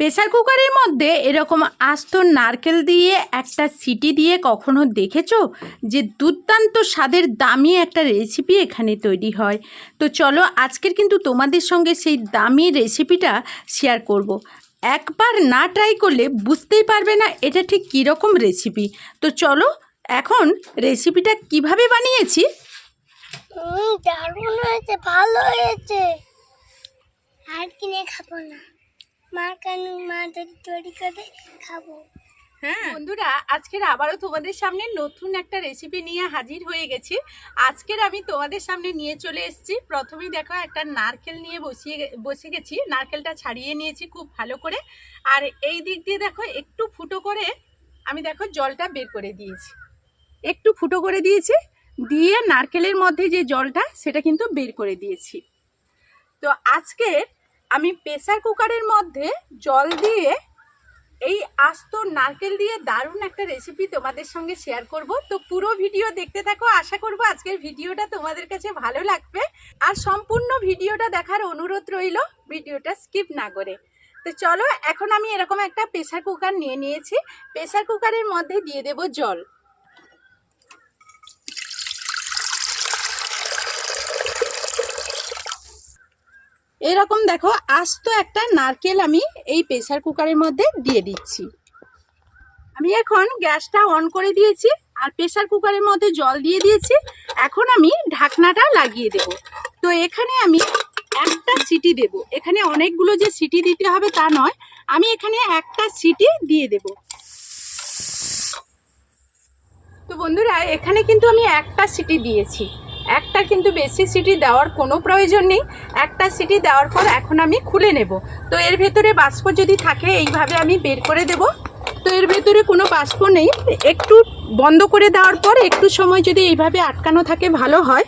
Pressure কুকারের মধ্যে এরকম আস্ত নারকেল দিয়ে একটা সিটি দিয়ে কখনো দেখেছ যে দুর্দান্ত স্বাদের দামি একটা রেসিপি এখানে তৈরি হয়? তো চলো আজকের কিন্তু তোমাদের সঙ্গে সেই দামি রেসিপিটা শেয়ার করব। একবার না ট্রাই করলে বুঝতেই পারবে না এটা ঠিক কীরকম রেসিপি তো চলো এখন রেসিপিটা কীভাবে বানিয়েছি? ভালো হয়েছে। আর কিনে খাব না। মার কেন? মা যদি তৈরি করে খাব। হ্যাঁ। বন্ধুরা আজকের আবারও তোমাদের সামনে নতুন একটা রেসিপি নিয়ে হাজির হয়ে গেছি। আজকের আমি তোমাদের সামনে নিয়ে চলে এসেছি। প্রথমেই দেখো একটা নারকেল নিয়ে বসিয়ে গে- বসে গেছি। নারকেলটা ছাড়িয়ে নিয়েছি খুব ভালো করে। আর এই দিক দিয়ে দেখো একটু ফুটো করে আমি দেখো জলটা বের করে দিয়েছি। একটু ফুটো করে দিয়েছি। দিয়ে নারকেলের মধ্যে যে জলটা সেটা কিন্তু বের করে দিয়েছি। তো আজকে আমি প্রেসার কুকারের মধ্যে জল দিয়ে এই আস্ত নারকেল দিয়ে দারুণ একটা রেসিপি তোমাদের সঙ্গে শেয়ার করব। তো পুরো ভিডিও দেখতে থাকো। আশা করব আজকের ভিডিওটা তোমাদের কাছে ভালো লাগবে। আর সম্পূর্ণ ভিডিওটা দেখার অনুরোধ রইল ভিডিওটা স্কিপ না করে। তো চলো, এখন আমি এরকম একটা প্রেসার কুকার নিয়ে নিয়েছি। প্রেসার কুকারের মধ্যে দিয়ে দেব জল। এরকম দেখো, আস্ত একটা নারকেল আমি এই প্রেসার কুকারের মধ্যে দিয়ে দিচ্ছি। আমি এখন গ্যাসটা অন করে দিয়েছি আর প্রেসার কুকারের মধ্যে জল দিয়ে দিয়েছি। এখন আমি ঢাকনাটা লাগিয়ে দেব। তো এখানে আমি একটা সিটি দেব। এখানে অনেকগুলো যে সিটি দিতে হবে তা নয়, আমি এখানে একটা সিটি দিয়ে দেব। তো বন্ধুরা, এখানে কিন্তু আমি একটা সিটি দিয়েছি। একটা কিন্তু বেশি সিটি দেওয়ার কোনো প্রয়োজন নেই। একটা সিটি দেওয়ার পর এখন আমি খুলে নেব। তো এর ভেতরে বাষ্প যদি থাকে, এইভাবে আমি বের করে দেব। তো এর ভেতরে কোনো বাষ্প নেই। একটু বন্ধ করে দেওয়ার পর একটু সময় যদি এইভাবে আটকানো থাকে, ভালো হয়।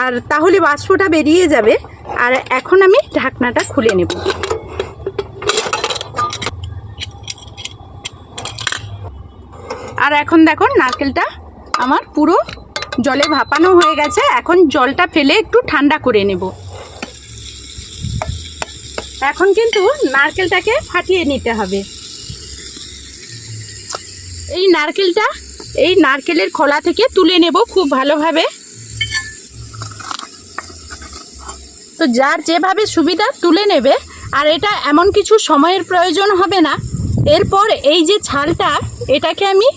আর তাহলে বাষ্পটা বেরিয়ে যাবে। আর এখন আমি ঢাকনাটা খুলে নেব। আর এখন দেখো, নারকেলটা আমার পুরো জলে ভাপানো হয়ে গেছে, এখন জলটা ফেলে একটু ঠান্ডা করে নেব। এখন কিন্তু নারকেলটাকে ফাটিয়ে নিতে হবে। এই নারকেলটা, এই নারকেলের খোলা থেকে তুলে নেব খুব ভালোভাবে। তো যার যেভাবে সুবিধা তুলে নেবে, আর এটা এমন কিছু সময়ের প্রয়োজন হবে না। এরপর এই যে ছালটা, এটাকে আমি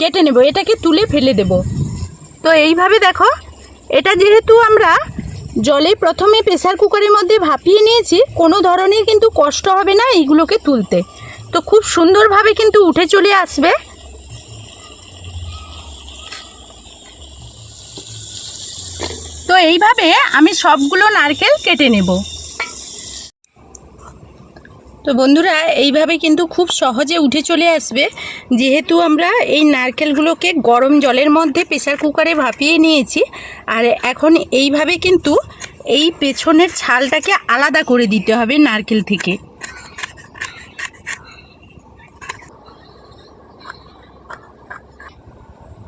কেটে নেব, এটাকে তুলে ফেলে দেব। তো এইভাবে দেখো, এটা যেহেতু আমরা জলে প্রথমে প্রেসার কুকারের মধ্যে ভাপিয়ে নিয়েছি, কোনো ধরনের কিন্তু কষ্ট হবে না এইগুলোকে তুলতে। তো খুব সুন্দরভাবে কিন্তু উঠে চলে আসবে। তো এইভাবে আমি সবগুলো নারকেল কেটে নেব। তো বন্ধুরা, এইভাবে কিন্তু খুব সহজে উঠে চলে আসবে। যেহেতু আমরা এই নারকেলগুলোকে গরম জলের মধ্যে প্রেশার কুকারে ভাপিয়ে নিয়েছি, আর এখন এইভাবে কিন্তু এই পেছনের ছালটাকে আলাদা করে দিতে হবে নারকেল থেকে।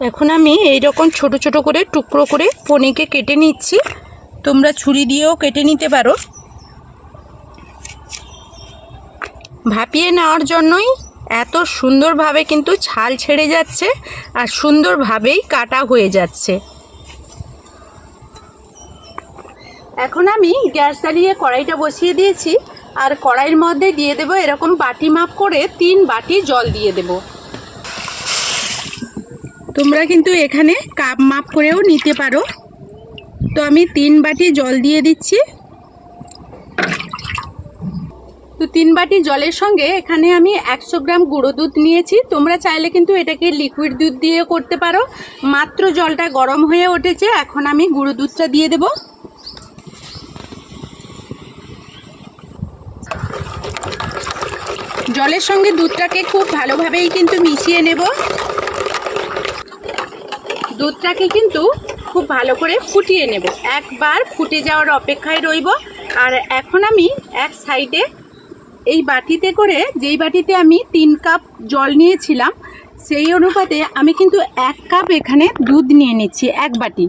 এখন আমি এই রকম ছোট ছোট করে টুকরো করে পনিকে কেটে নিচ্ছি। তোমরা ছুরি দিয়েও কেটে নিতে পারো। ভাপিয়ে নেওয়ার জন্যই এত সুন্দরভাবে কিন্তু ছাল ছেড়ে যাচ্ছে আর সুন্দরভাবেই কাটা হয়ে যাচ্ছে। এখন আমি গ্যাস জ্বালিয়ে কড়াইটা বসিয়ে দিয়েছি আর কড়াইয়ের মধ্যে দিয়ে দেব এরকম বাটি মাপ করে তিন বাটি জল দিয়ে দেব। তোমরা কিন্তু এখানে কাপ মাপ করেও নিতে পারো। তো আমি তিন বাটি জল দিয়ে দিচ্ছি। তো তিন বাটি জলের সঙ্গে এখানে আমি একশো গ্রাম গুঁড়ো দুধ নিয়েছি। তোমরা চাইলে কিন্তু এটাকে লিকুইড দুধ দিয়ে করতে পারো। মাত্র জলটা গরম হয়ে উঠেছে, এখন আমি গুঁড়ো দুধটা দিয়ে দেব। জলের সঙ্গে দুধটাকে খুব ভালোভাবেই কিন্তু মিশিয়ে নেব। দুধটাকে কিন্তু খুব ভালো করে ফুটিয়ে নেব। একবার ফুটে যাওয়ার অপেক্ষায় রইব। আর এখন আমি এক সাইডে এই বাটিতে করে যেই বাটিতে আমি তিন কাপ জল নিয়েছিলাম, সেই অনুপাতে আমি কিন্তু এক কাপ এখানে দুধ নিয়ে নিচ্ছি, এক বাটি।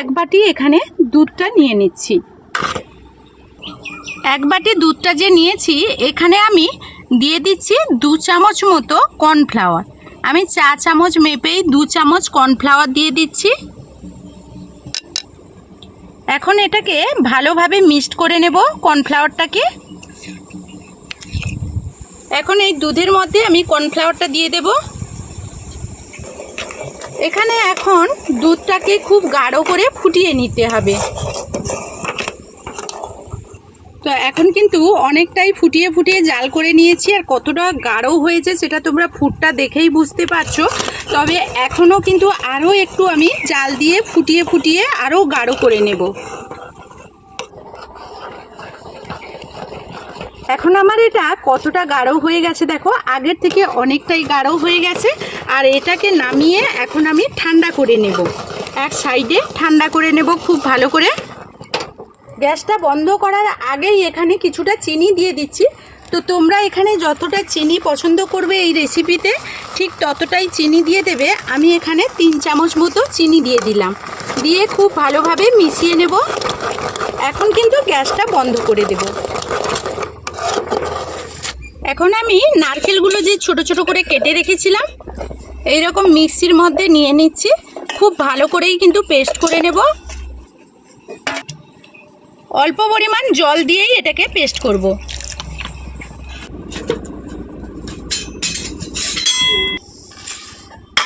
এক বাটি এখানে দুধটা নিয়ে নিচ্ছি। এক বাটি দুধটা যে নিয়েছি, এখানে আমি দিয়ে দিচ্ছি দু চামচ মতো কর্নফ্লাওয়ার। আমি চা চামচ মেপেই দু চামচ কর্নফ্লাওয়ার দিয়ে দিচ্ছি। এখন এটাকে ভালোভাবে মিক্সড করে নেব কর্নফ্লাওয়ারটাকে। এখন এই দুধের মধ্যে আমি কর্নফ্লাওয়ারটা দিয়ে দেব। এখানে এখন দুধটাকে খুব গাঢ় করে ফুটিয়ে নিতে হবে। তো এখন কিন্তু অনেকটাই ফুটিয়ে ফুটিয়ে জাল করে নিয়েছি আর কতটা গাঢ় হয়েছে সেটা তোমরা ফুটটা দেখেই বুঝতে পারছ। তবে এখনও কিন্তু আরও একটু আমি জাল দিয়ে ফুটিয়ে ফুটিয়ে আরও গাঢ় করে নেব। এখন আমার এটা কতটা গাঢ় হয়ে গেছে দেখো, আগের থেকে অনেকটাই গাঢ় হয়ে গেছে, আর এটাকে নামিয়ে এখন আমি ঠান্ডা করে নেব। এক সাইডে ঠান্ডা করে নেব খুব ভালো করে। গ্যাসটা বন্ধ করার আগেই এখানে কিছুটা চিনি দিয়ে দিচ্ছি। তো তোমরা এখানে যতটা চিনি পছন্দ করবে এই রেসিপিতে, ঠিক ততটাই চিনি দিয়ে দেবে। আমি এখানে তিন চামচ মতো চিনি দিয়ে দিলাম। দিয়ে খুব ভালোভাবে মিশিয়ে নেব। এখন কিন্তু গ্যাসটা বন্ধ করে দেব। এখন আমি নারকেলগুলো যে ছোট ছোট করে কেটে রেখেছিলাম, এইরকম মিক্সির মধ্যে নিয়ে নিচ্ছি। খুব ভালো করেই কিন্তু পেস্ট করে নেব। অল্প পরিমাণ জল দিয়েই এটাকে পেস্ট করব।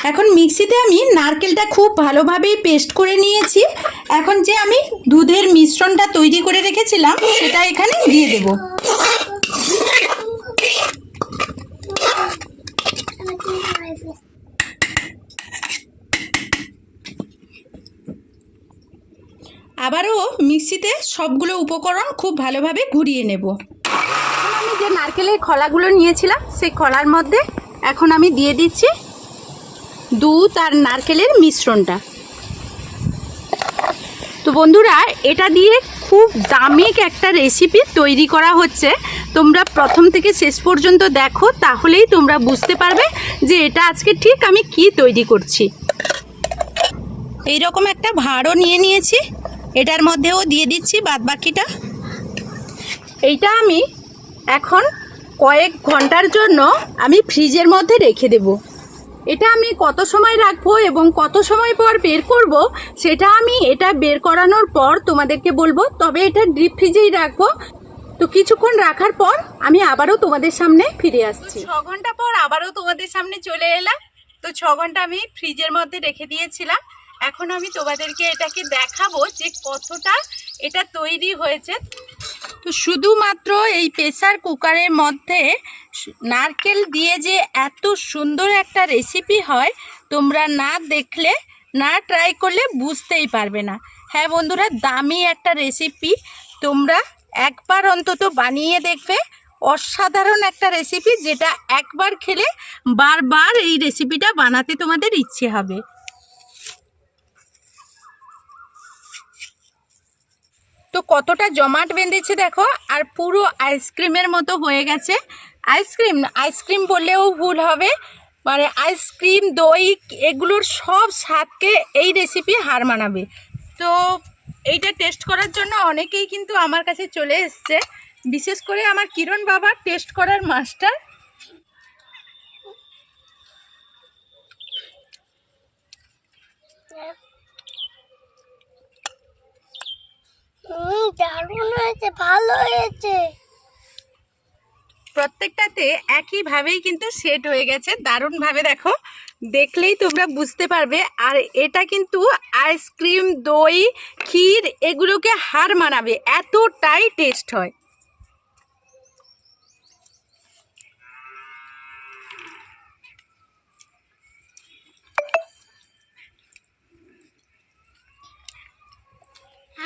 এখন মিক্সিতে আমি নারকেলটা খুব ভালোভাবেই পেস্ট করে নিয়েছি। এখন যে আমি দুধের মিশ্রণটা তৈরি করে রেখেছিলাম, সেটা এখানে দিয়ে দেব। আবারও মিক্সিতে সবগুলো উপকরণ খুব ভালোভাবে ঘুরিয়ে নেব। আমি যে নারকেলের খোলাগুলো নিয়েছিলাম সেই খলার মধ্যে এখন আমি দিয়ে দিচ্ছি দুধ আর নারকেলের মিশ্রণটা। তো বন্ধুরা এটা দিয়ে খুব দামিক একটা রেসিপি তৈরি করা হচ্ছে। তোমরা প্রথম থেকে শেষ পর্যন্ত দেখো তাহলেই তোমরা বুঝতে পারবে যে এটা আজকে ঠিক আমি কি তৈরি করছি। এইরকম একটা ভাঁড়ও নিয়ে নিয়েছি। এটার মধ্যেও দিয়ে দিচ্ছি বাদ বাকিটা। এইটা আমি এখন কয়েক ঘণ্টার জন্য আমি ফ্রিজের মধ্যে রেখে দেব। এটা আমি কত সময় রাখব এবং কত সময় পর বের করব সেটা আমি এটা বের করানোর পর তোমাদেরকে বলব। তবে এটা ডিপ ফ্রিজেই রাখব। তো কিছুক্ষণ রাখার পর আমি আবারও তোমাদের সামনে ফিরে আসছি। ছ ঘণ্টা পর আবারও তোমাদের সামনে চলে এলাম। তো ছ ঘণ্টা আমি ফ্রিজের মধ্যে রেখে দিয়েছিলাম। এখন আমি তোমাদেরকে এটাকে দেখাবো যে কতটা এটা তৈরি হয়েছে। তো শুধুমাত্র এই প্রেসার কুকারের মধ্যে নারকেল দিয়ে যে এত সুন্দর একটা রেসিপি হয়, তোমরা না দেখলে, না ট্রাই করলে বুঝতেই পারবে না। হ্যাঁ বন্ধুরা, দামি একটা রেসিপি। তোমরা একবার অন্তত বানিয়ে দেখবে, অসাধারণ একটা রেসিপি যেটা একবার খেলে বারবার এই রেসিপিটা বানাতে তোমাদের ইচ্ছে হবে। তো কতটা জমাট বেঁধেছে দেখো, আর পুরো আইসক্রিমের মতো হয়ে গেছে। আইসক্রিম আইসক্রিম বললেও ভুল হবে। মানে আইসক্রিম, দই, এগুলোর সব স্বাদকে এই রেসিপি হার মানাবে। তো এইটা টেস্ট করার জন্য অনেকেই কিন্তু আমার কাছে চলে এসছে। বিশেষ করে আমার কিরণ বাবা টেস্ট করার মাস্টার হুম দারুণ হয়েছে ভালো হয়েছে। প্রত্যেকটাতে একইভাবেই কিন্তু সেট হয়ে গেছে। দারুণভাবে দেখো দেখলেই তোমরা বুঝতে পারবে। আর এটা কিন্তু আইসক্রিম দই ক্ষীর এগুলোকে হার মানাবে। এতটাই টেস্ট হয়।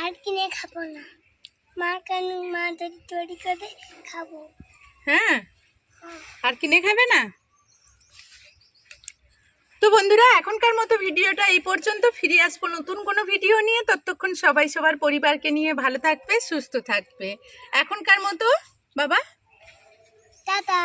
আর কিনে খাব না। মা কেন মা যদি তৈরি করে খাব? হ্যাঁ? আর কিনে খাবে না? তো বন্ধুরা এখনকার মতো ভিডিওটা এই পর্যন্ত। ফিরে আসব নতুন কোনো ভিডিও নিয়ে। ততক্ষণ সবাই সবার পরিবারকে নিয়ে ভালো থাকবে সুস্থ থাকবে। এখনকার মতো বাবা? টাটা।